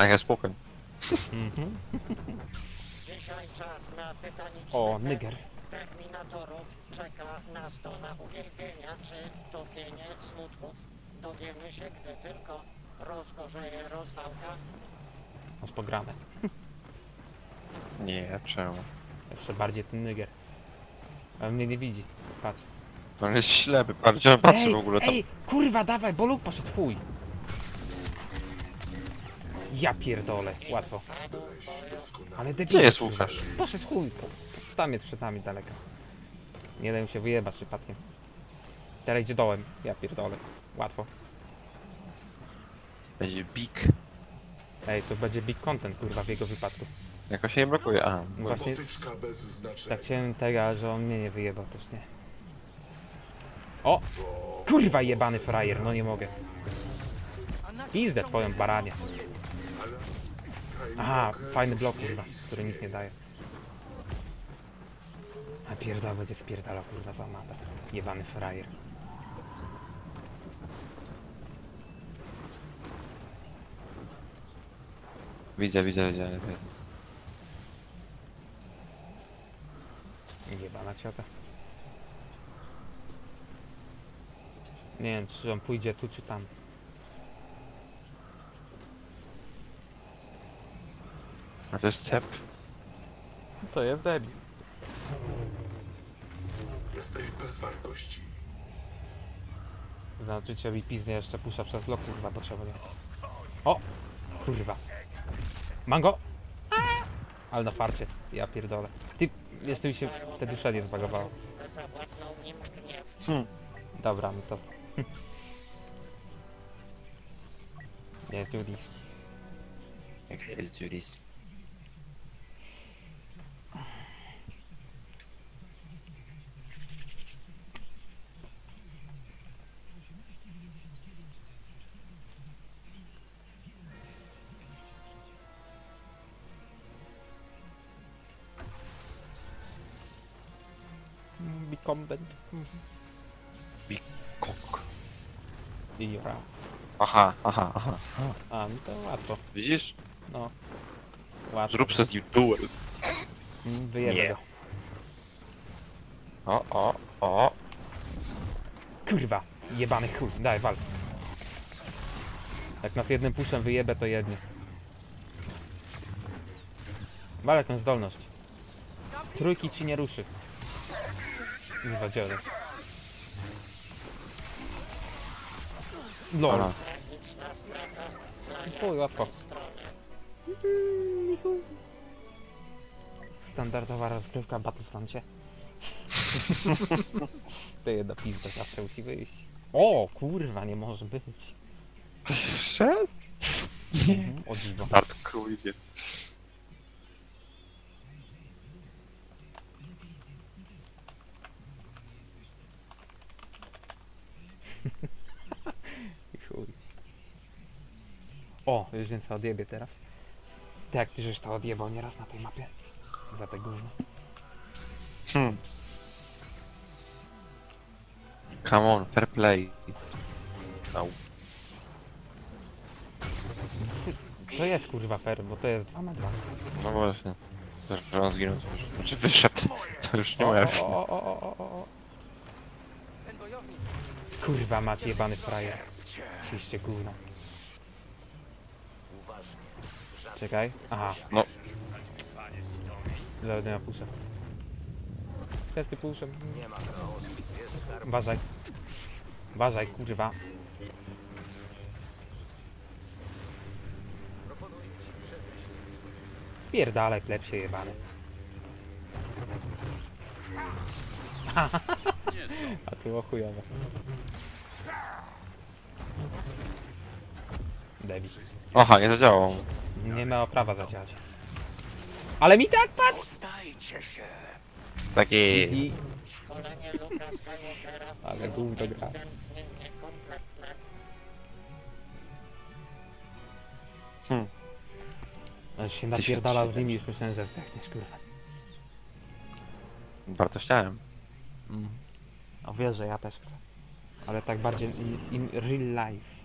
A ja spokój. Mhm. Dzisiaj czas na tytaniczny O, test Niger. Terminatorów. Czeka nas to na uwielbienia czy topienie smutków. Dowiemy się, gdy tylko rozgorzeje rozwałka. Masz pograne. Nie, czemu? Jeszcze bardziej ten Niger. Ale mnie nie widzi. Patrz. No on jest ślepy, patrz, on patrzy ej, w ogóle tam. Ej, kurwa, dawaj, bo luk poszedł, chuj. Ja pierdolę, łatwo. Ale debil. Gdzie jest Łukasz? Poszedł chuj. Tam jest przed nami daleko. Nie daj mu się wyjebać przypadkiem. Teraz idzie dołem. Ja pierdolę. Łatwo. Będzie big. Ej, to będzie big content, kurwa, w jego wypadku. Jakoś się nie blokuje. A, Właśnie Potyczka bez znaczenia. tak chciałem tego, że on mnie nie wyjebał też nie. O! Kurwa jebany frajer, no nie mogę. Pizdę twoją baranie. Aha, fajny blok kurwa, który nic nie daje. A pierdol będzie spierdalał kurwa za matę. Jebany frajer. widzę, widzę, widzę. widzę. Jebana ciota. Nie wiem, czy on pójdzie tu, czy tam. A to jest cep? To jest debil. Jesteś bez wartości. Zobaczycie mi pizdę jeszcze pusza przez lok, kurwa, potrzebuję. O! Kurwa. Mango! Ale na farcie. Ja pierdolę. Ty, jeszcze mi się te duszenie zbagowało. Zawładnął nim gniew. Hmm. Dobra, no to... Nie jest Judy. Jak jest Juris? Big cock. I raz. Aha, aha, aha. aha. A, no to łatwo. Widzisz? No. Łatwo. Zrób se z nim duel. Mm, Wyjebę Nie. go. O, o, o. Kurwa, jebany chuj, daj wal. Jak nas jednym puszem wyjebę, to jednie. Wal jakąś zdolność. Trójki ci nie ruszy. Kurwa, jest? Lol. Aha. Chuj, łatwo. Standardowa rozgrywka w Battlefroncie. to jedna pizda zawsze musi wyjść. O, kurwa, nie może być. Wszedł? Mhm, O dziwo. Art Cruisie. I chuj. O, już więcej odjebie teraz. Tak ty żeś to odjebał nieraz na tej mapie. Za te gówno. Hmm. Come on, fair play. Au. To jest kurwa fair, bo to jest 2 na 2. No właśnie. To, że on zginął, to już... Znaczy wyszedł. To już nie O, moja o, wina. o, o, o, o, o. Kurwa macie jebany frajer. Oczywiście gówno. Czekaj. Aha, No, zawody na puszę. Testy puszę. Uważaj. Uważaj, kurwa. Spierdalaj, plepsie jebany. A tu o chujowe. Debil. aha, nie zadziałał. Nie miało prawa zadziałać. Ale mi tak patrz! Taki... Easy. Szkolenie Luka Skywalkera Ale gówno gra. Hmm. Aż się napierdala z nimi, już myślałem, że zdechniesz, kurwa. Bardzo chciałem. O wiesz, że ja też chcę. Ale tak bardziej in, in real life.